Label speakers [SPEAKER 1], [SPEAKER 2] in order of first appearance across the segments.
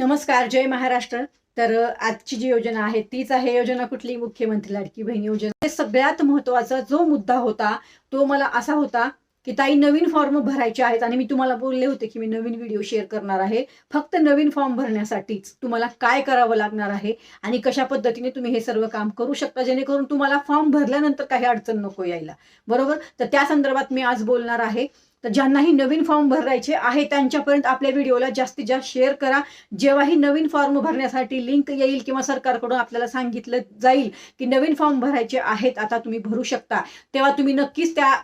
[SPEAKER 1] नमस्कार जय महाराष्ट्र. तर आजची जी योजना आहे तीच आहे योजना कुठली? मुख्यमंत्री लाडकी बहीण योजना. सगळ्यात महत्त्वाचा जो मुद्दा होता तो मला असा होता की ताई नवीन फॉर्म भरायचे आहेत आणि मी तुम्हाला बोलले होते की मी नवीन व्हिडिओ शेअर करणार आहे. फक्त नवीन फॉर्म भरण्यासाठीच तुम्हाला काय करावं लागणार आहे आणि कशा पद्धतीने तुम्ही हे सर्व काम करू शकता? जेणेकरून तुम्हाला फॉर्म भरल्यानंतर काही अडचण नको यायला. बरोबर? तर त्या संदर्भात मी आज बोलणार आहे. तर ज्यांनाही नवीन फॉर्म भरायचे आहे त्यांच्यापर्यंत आपल्या व्हिडिओला जास्तीत जास्त शेअर करा. जेव्हाही नवीन फॉर्म भरण्यासाठी लिंक येईल किंवा सरकारकडून आपल्याला सांगितलं जाईल की नवीन फॉर्म भरायचे आहेत आता तुम्ही भरू शकता. तेव्हा तुम्ही नक्कीच त्या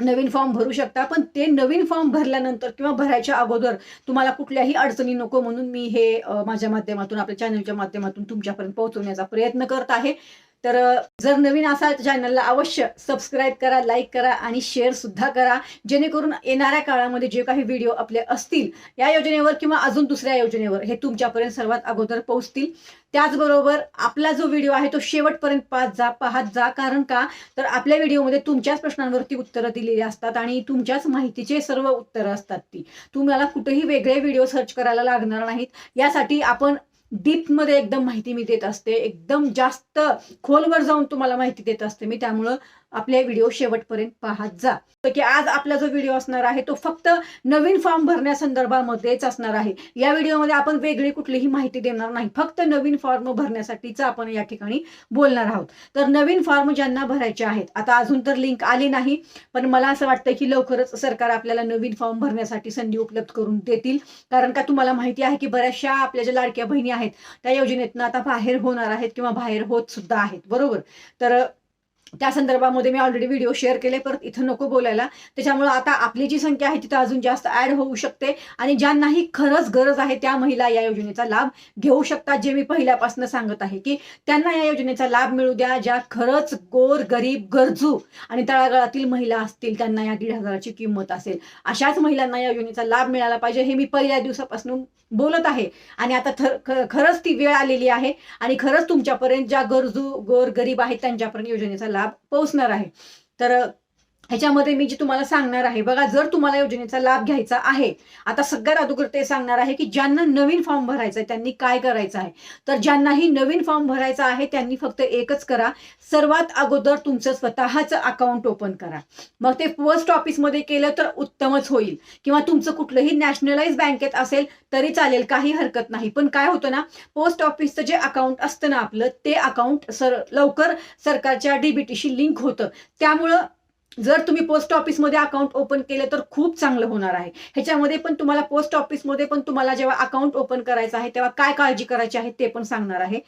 [SPEAKER 1] नवीन फॉर्म भरू शकता. पण ते नवीन फॉर्म भरल्यानंतर किंवा भरायच्या अगोदर तुम्हाला कुठल्याही अडचणी नको म्हणून मी हे माझ्या माध्यमातून आपल्या चॅनलच्या माध्यमातून तुमच्यापर्यंत पोहोचवण्याचा प्रयत्न करत आहे. तर जर नवीन असाल चॅनलला अवश्य सबस्क्राईब करा लाईक करा आणि शेअर सुद्धा करा. जेणेकरून येणाऱ्या काळामध्ये जे काही व्हिडिओ आपले असतील या योजनेवर किंवा अजून दुसऱ्या योजनेवर हे तुमच्यापर्यंत सर्वात अगोदर पोहोचतील. त्याचबरोबर आपला जो व्हिडिओ आहे तो शेवटपर्यंत पाहत जा पाहत जा. कारण का? तर आपल्या व्हिडिओमध्ये तुमच्याच प्रश्नांवरती उत्तरं दिलेली असतात आणि तुमच्याच माहितीचे सर्व उत्तरं असतात ती. तुम्हाला कुठेही वेगळे व्हिडिओ सर्च करायला लागणार नाहीत. यासाठी आपण डीपमध्ये एकदम माहिती मी देत असते. एकदम जास्त खोलवर जाऊन तुम्हाला माहिती देत असते मी. त्यामुळं आपले व्हिडिओ शेवटपर्यंत पाहत जा. की आज आपला जो व्हिडिओ असणार आहे तो फक्त नवीन फॉर्म भरण्यासंदर्भामध्येच असणार आहे. या व्हिडिओमध्ये आपण वेगळी कुठलीही माहिती देणार नाही. फक्त नवीन फॉर्म भरण्यासाठीच आपण या ठिकाणी बोलणार आहोत. तर नवीन फॉर्म ज्यांना भरायचे आहेत आता अजून तर लिंक आली नाही पण मला असं वाटतं की लवकरच सरकार आपल्याला नवीन फॉर्म भरण्यासाठी संधी उपलब्ध करून देतील. कारण का तुम्हाला माहिती आहे की बऱ्याचशा आपल्या ज्या लाडक्या बहिणी आहेत त्या योजनेतनं आता बाहेर होणार आहेत किंवा बाहेर होत सुद्धा आहेत. बरोबर? तर त्या संदर्भामध्ये मी ऑलरेडी व्हिडिओ शेअर केले परत इथं नको बोलायला. त्याच्यामुळे आता आपली जी संख्या आहे तिथं अजून जास्त ऍड होऊ शकते. आणि ज्यांनाही खरंच गरज आहे त्या महिला या योजनेचा लाभ घेऊ शकतात जे मी पहिल्यापासून सांगत आहे की त्यांना या योजनेचा लाभ मिळू द्या ज्या खरंच गोर गरीब गरजू आणि तळागाळातील महिला असतील त्यांना या दीड हजाराची किंमत असेल. अशाच महिलांना या योजनेचा लाभ मिळाला पाहिजे हे मी पहिल्या दिवसापासून बोलत आहे. आणि आता थर ख- खरंच ती वेळ आलेली आहे. आणि खरंच तुमच्यापर्यंत ज्या गरजू गोर गरीब आहेत त्यांच्यापर्यंत योजनेचा लाभ पोहोचणार आहे. तर ह्याच्यामध्ये मी जे तुम्हाला सांगणार आहे बघा जर तुम्हाला योजनेचा लाभ घ्यायचा आहे आता सगळ्यात अगोदर ते सांगणार आहे की ज्यांना नवीन फॉर्म भरायचा आहे त्यांनी काय करायचं आहे? तर ज्यांनाही नवीन फॉर्म भरायचा आहे त्यांनी फक्त एकच करा सर्वात अगोदर तुमचं स्वतःचं अकाउंट ओपन करा. मग ते पोस्ट ऑफिसमध्ये केलं तर उत्तमच होईल. किंवा तुमचं कुठलंही नॅशनलाइज बँकेत असेल तरी चालेल काही हरकत नाही. पण काय होतं ना पोस्ट ऑफिसचं जे अकाउंट असतं ना आपलं ते अकाउंट सर लवकर सरकारच्या डीबीटीशी लिंक होतं. त्यामुळं जर तुम्ही पोस्ट ऑफिसमध्ये अकाउंट ओपन केलं तर खूप चांगलं होणार आहे. ह्याच्यामध्ये पण तुम्हाला पोस्ट ऑफिसमध्ये पण तुम्हाला जेव्हा अकाउंट ओपन करायचं आहे तेव्हा काय काळजी करायची आहे ते पण सांगणार आहे.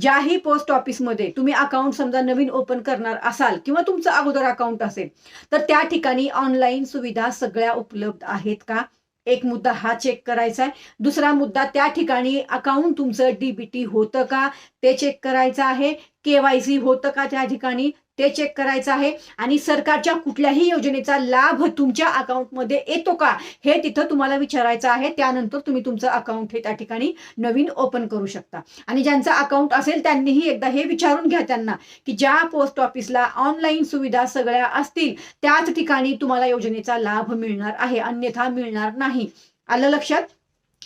[SPEAKER 1] ज्याही पोस्ट ऑफिसमध्ये तुम्ही अकाउंट समजा नवीन ओपन करणार असाल किंवा तुमचं अगोदर अकाउंट असेल तर त्या ठिकाणी ऑनलाईन सुविधा सगळ्या उपलब्ध आहेत का? एक मुद्दा हा चेक करायचा आहे. दुसरा मुद्दा त्या ठिकाणी अकाउंट तुमचं डीबीटी होतं का? ते चेक करायचं आहे. केवायसी होतं का त्या ठिकाणी? ते चेक करायचं आहे. आणि सरकारच्या कुठल्याही योजनेचा लाभ तुमच्या अकाउंटमध्ये येतो का हे तिथं तुम्हाला विचारायचं आहे. त्यानंतर तुम्ही तुमचं अकाउंट हे त्या ठिकाणी नवीन ओपन करू शकता. आणि ज्यांचं अकाउंट असेल त्यांनीही एकदा हे विचारून घ्या त्यांना की ज्या पोस्ट ऑफिसला ऑनलाईन सुविधा सगळ्या असतील त्याच ठिकाणी तुम्हाला योजनेचा लाभ मिळणार आहे. अन्यथा मिळणार नाही. आलं लक्षात?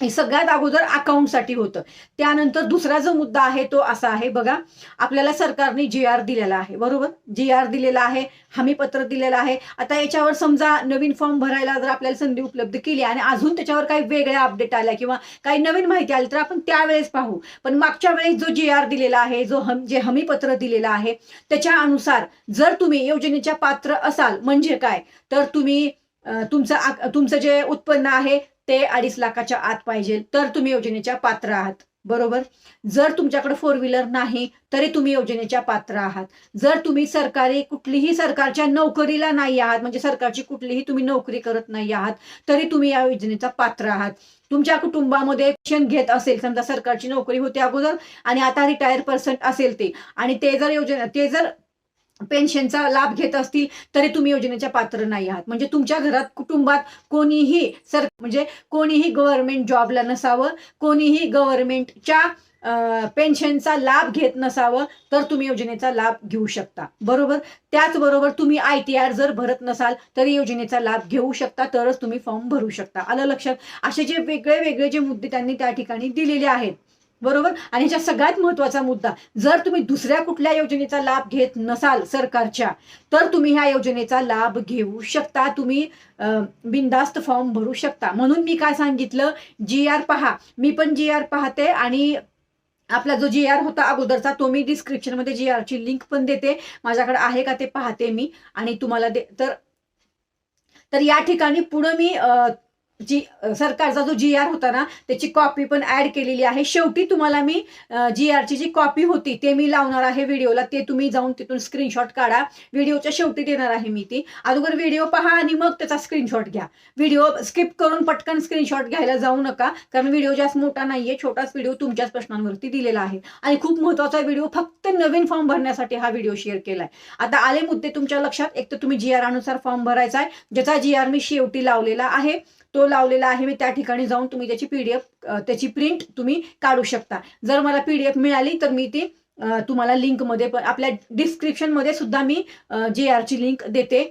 [SPEAKER 1] हे सगळ्यात अगोदर अकाउंटसाठी होतं. त्यानंतर दुसरा जो मुद्दा आहे तो असा आहे बघा आपल्याला सरकारने जी आर दिलेला आहे बरोबर? जी आर दिलेला आहे हमीपत्र दिलेलं आहे. आता याच्यावर समजा नवीन फॉर्म भरायला जर आपल्याला संधी उपलब्ध केली आणि अजून त्याच्यावर काही वेगळ्या अपडेट आल्या किंवा काही नवीन माहिती आली तर आपण त्यावेळेस पाहू. पण मागच्या वेळेस जो जी आर दिलेला आहे जो हम जे हमीपत्र दिलेलं आहे त्याच्या अनुसार जर तुम्ही योजनेच्या पात्र असाल म्हणजे काय? तर तुम्ही तुमचं तुमचं जे उत्पन्न आहे ते अडीच लाखाच्या आत पाहिजे तर तुम्ही योजनेच्या पात्र आहात. बरोबर? जर तुमच्याकडे फोर व्हीलर नाही तरी तुम्ही योजनेच्या पात्र आहात. जर तुम्ही सरकारी कुठलीही सरकारच्या नोकरीला नाही आहात म्हणजे सरकारची कुठलीही तुम्ही नोकरी करत नाही आहात तरी तुम्ही या योजनेचा पात्र आहात. तुमच्या कुटुंबामध्ये शिक्षण घेत असेल समजा सरकारची नोकरी होते अगोदर आणि आता रिटायर पर्सेंट असेल ते आणि ते जर योजना ते जर पेन्शनचा लाभ घेत असतील तरी तुम्ही योजनेच्या पात्र नाही आहात. म्हणजे तुमच्या घरात कुटुंबात कोणीही सर म्हणजे कोणीही गव्हर्नमेंट जॉबला नसावं कोणीही गव्हर्नमेंटच्या पेन्शनचा लाभ घेत नसावं तर तुम्ही योजनेचा लाभ घेऊ शकता. बरोबर? त्याचबरोबर तुम्ही आय टी आर जर भरत नसाल तरी योजनेचा लाभ घेऊ शकता तरच तुम्ही फॉर्म भरू शकता. आलं लक्षात? असे जे वेगळे वेगळे जे मुद्दे त्यांनी त्या ठिकाणी दिलेले आहेत. बरोबर? आणि ह्याच्या सगळ्यात महत्त्वाचा मुद्दा जर तुम्ही दुसऱ्या कुठल्या योजनेचा लाभ घेत नसाल सरकारच्या तर तुम्ही ह्या योजनेचा लाभ घेऊ शकता. तुम्ही अं, बिनधास्त फॉर्म भरू शकता. म्हणून मी काय सांगितलं जी आर पहा. मी पण जी आर पाहते आणि आपला जो जी आर होता अगोदरचा तो मी डिस्क्रिप्शनमध्ये जी आरची लिंक पण देते. माझ्याकडे आहे का ते पाहते मी. आणि तुम्हाला दे तर तर या ठिकाणी पुढं मी अं, जी सरकारचा जो जी आर होता ना त्याची कॉपी पण ऍड केलेली आहे. शेवटी तुम्हाला मी जी आरची जी कॉपी होती ते मी लावणार आहे व्हिडिओला ते तुम्ही जाऊन तिथून स्क्रीनशॉट काढा. व्हिडिओच्या शेवटी देणार आहे मी ती. अगोदर व्हिडिओ पहा आणि मग त्याचा स्क्रीनशॉट घ्या. व्हिडिओ स्किप करून पटकन स्क्रीनशॉट घ्यायला जाऊ नका. कारण व्हिडिओ जास्त मोठा नाहीये. छोटाच व्हिडिओ तुमच्याच प्रश्नांवरती दिलेला आहे. आणि खूप महत्त्वाचा व्हिडिओ फक्त नवीन फॉर्म भरण्यासाठी हा व्हिडिओ शेअर केलाय. आता आले मुद्दे तुमच्या लक्षात? एक तर तुम्ही जी आर अनुसार फॉर्म भरायचा आहे. ज्याचा जी आर मी शेवटी लावलेला आहे. तो लावलेला आहे. मी त्या ठिकाणी जाऊन तुम्ही त्याची पीडीएफ त्याची प्रिंट तुम्ही काढू शकता. जर मला पीडीएफ मिळाली तर मी ती तुम्हाला लिंकमध्ये पण आपल्या डिस्क्रिप्शनमध्ये सुद्धा मी जे आरची लिंक देते.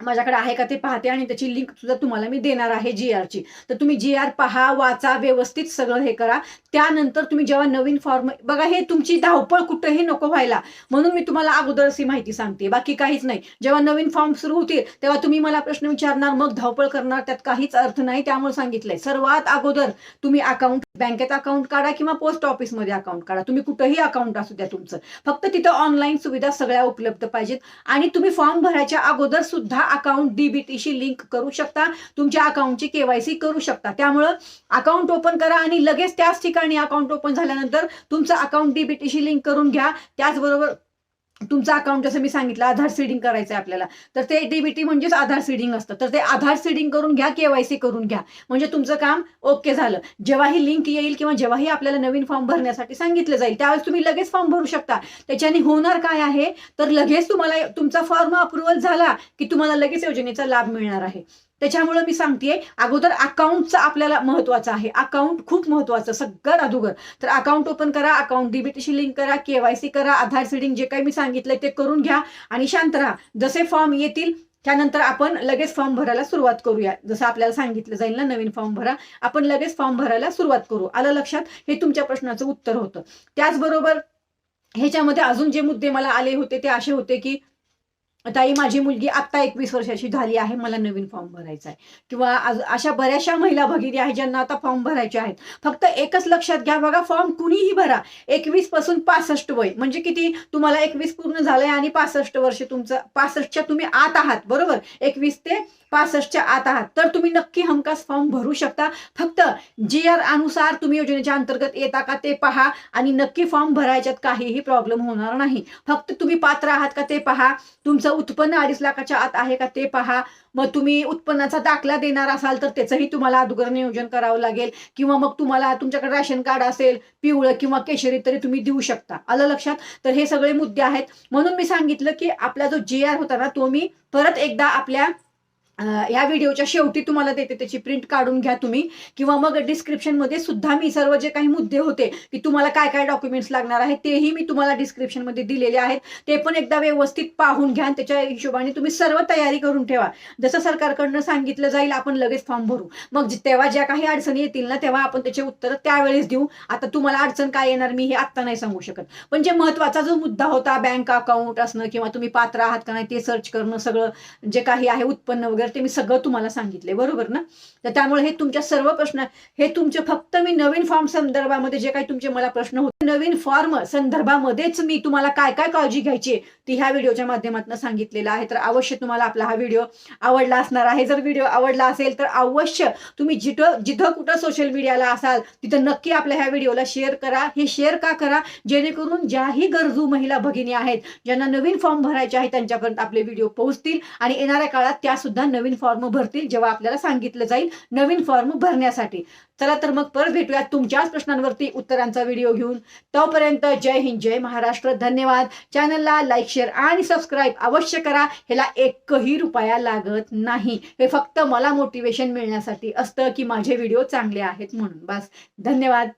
[SPEAKER 1] माझ्याकडे आहे का ते पाहते आणि त्याची लिंक सुद्धा तुम्हाला मी देणार आहे जी आरची तर तुम्ही जी आर पहा वाचा व्यवस्थित सगळं हे करा. त्यानंतर तुम्ही जेव्हा नवीन फॉर्म बघा हे तुमची धावपळ कुठंही नको व्हायला. म्हणून मी तुम्हाला अगोदर अशी माहिती सांगते. बाकी काहीच नाही. जेव्हा नवीन फॉर्म सुरू होतील तेव्हा तुम्ही मला प्रश्न विचारणार मग धावपळ करणार त्यात काहीच अर्थ नाही. त्यामुळे सांगितलंय. सर्वात अगोदर तुम्ही अकाउंट बँकेत अकाउंट काढा किंवा पोस्ट ऑफिसमध्ये अकाउंट काढा. तुम्ही कुठंही अकाउंट असू द्या तुमचं. फक्त तिथं ऑनलाईन सुविधा सगळ्या उपलब्ध पाहिजेत. आणि तुम्ही फॉर्म भरायच्या अगोदर सुद्धा अकाउंट डीबीटीशी लिंक करू शकता. तुमच्या अकाउंटची केवायसी करू शकता. त्यामुळं अकाउंट ओपन करा आणि लगेच त्याच ठिकाणी अकाउंट ओपन झाल्यानंतर तुमचं अकाउंट डीबीटीशी लिंक करून घ्या. त्याचबरोबर तुमचं अकाउंट जसं मी सांगितलं आधार सीडिंग करायचं आहे आपल्याला. तर ते डीबीटी म्हणजेच आधार सीडिंग असतं. तर ते आधार सीडिंग करून घ्या केवायसी करून घ्या. म्हणजे तुमचं काम ओके झालं. जेव्हा ही लिंक येईल किंवा जेव्हाही आपल्याला नवीन फॉर्म भरण्यासाठी सांगितलं जाईल त्यावेळेस तुम्ही लगेच फॉर्म भरू शकता. त्याच्याने होणार काय आहे? तर लगेच तुम्हाला तुमचा फॉर्म अप्रुव्हल झाला की तुम्हाला लगेच योजनेचा लाभ मिळणार आहे. त्याच्यामुळे मी सांगतेय अगोदर अकाउंटचं आपल्याला महत्वाचं आहे. अकाउंट खूप महत्वाचं सगळ्यात अगोदर. तर अकाउंट ओपन करा अकाउंट डीबीटीशी लिंक करा केवायसी करा आधार सीडिंग जे काही मी सांगितलंय ते करून घ्या आणि शांत राहा. जसे फॉर्म येतील त्यानंतर आपण लगेच फॉर्म भरायला सुरुवात करूया. जसं आपल्याला सांगितलं जाईल ना नवीन फॉर्म भरा. आपण लगेच फॉर्म भरायला सुरुवात करू. आलं लक्षात? हे तुमच्या प्रश्नाचं उत्तर होतं. त्याचबरोबर ह्याच्यामध्ये अजून जे मुद्दे मला आले होते ते असे होते की ताई माझी मुलगी आत्ता एकवीस वर्षाची झाली आहे मला नवीन फॉर्म भरायचा आहे. किंवा अशा बऱ्याचशा महिला भगिनी आहेत ज्यांना आता फॉर्म भरायचे आहेत. फक्त एकच लक्षात घ्या बघा फॉर्म कुणीही भरा. एकवीसपासून पासष्ट वय. म्हणजे किती? तुम्हाला एकवीस पूर्ण झालंय आणि पासष्ट वर्ष तुमचं पासष्टच्या तुम्ही आत आहात बरोबर? एकवीस ते पासष्टच्या आत आहात. तर तुम्ही नक्की हमखास फॉर्म भरू शकता. फक्त जी आर अनुसार तुम्ही योजनेच्या अंतर्गत येता का ते पहा आणि नक्की फॉर्म भरायच्यात काहीही प्रॉब्लेम होणार नाही. फक्त तुम्ही पात्र आहात का ते पहा. तुमचं उत्पन्न अडीच लाखाच्या आत आहे का ते पहा. मग तुम्ही उत्पन्नाचा दाखला देणार असाल तर त्याचंही तुम्हाला अगोदर नियोजन करावं लागेल. किंवा मग तुम्हाला तुमच्याकडे राशन कार्ड असेल पिवळं किंवा केशरी तरी तुम्ही देऊ शकता. आलं लक्षात? तर हे सगळे मुद्दे आहेत. म्हणून मी सांगितलं की आपला जो जे आर होता ना तो मी परत एकदा आपल्या या व्हिडिओच्या शेवटी तुम्हाला देते त्याची प्रिंट काढून घ्या तुम्ही. किंवा मग डिस्क्रिप्शनमध्ये सुद्धा मी सर्व जे काही मुद्दे होते की तुम्हाला काय काय डॉक्युमेंट्स लागणार आहेत तेही मी तुम्हाला डिस्क्रिप्शनमध्ये दिलेले आहेत. ते पण एकदा व्यवस्थित पाहून घ्या त्याच्या हिशोबाने तुम्ही सर्व तयारी करून ठेवा. जसं सरकारकडनं सांगितलं जाईल आपण लगेच फॉर्म भरू. मग तेव्हा ज्या काही अडचणी येतील ना तेव्हा आपण त्याचे उत्तर त्यावेळेस देऊ. आता तुम्हाला अडचण काय येणार मी हे आत्ता नाही सांगू शकत. पण जे महत्त्वाचा जो मुद्दा होता बँक अकाउंट असणं किंवा तुम्ही पात्र आहात का नाही ते सर्च करणं सगळं जे काही आहे उत्पन्न वगैरे ते मी सगळं तुम्हाला सांगितले बरोबर ना? तर त्यामुळे हे तुमच्या सर्व प्रश्न हे तुमचे फक्त मी नवीन फॉर्म संदर्भामध्ये जे काही तुमचे मला प्रश्न होते नवीन फॉर्म संदर्भामध्येच मी तुम्हाला काय काय काळजी घ्यायची आहे, ती ह्या व्हिडिओच्या माध्यमातून सांगितलेलं आहे. तर अवश्य तुम्हाला आपला हा व्हिडिओ आवडला असणार आहे. जर व्हिडिओ आवडला असेल तर अवश्य तुम्ही जिथं जिथं कुठं सोशल मीडियाला असाल तिथं नक्की आपल्या ह्या व्हिडिओला शेअर करा. हे शेअर का करा? जेणेकरून ज्याही गरजू महिला भगिनी आहेत ज्यांना नवीन फॉर्म भरायचे आहे त्यांच्यापर्यंत आपले व्हिडिओ पोहोचतील आणि येणाऱ्या काळात त्या सुद्धा नवीन फॉर्म भरतील जेव्हा आपल्याला सांगितलं जाईल नवीन फॉर्म भरण्यासाठी. चला तर मग परत भेटूया तुमच्याच प्रश्नांवरती उत्तरांचा व्हिडिओ घेऊन. तोपर्यंत जय हिंद जय महाराष्ट्र. धन्यवाद. चॅनलला लाईक शेअर आणि सबस्क्राईब अवश्य करा. ह्याला एकही रुपया लागत नाही. हे फक्त मला मोटिवेशन मिळण्यासाठी असतं की माझे व्हिडिओ चांगले आहेत म्हणून. बस. धन्यवाद.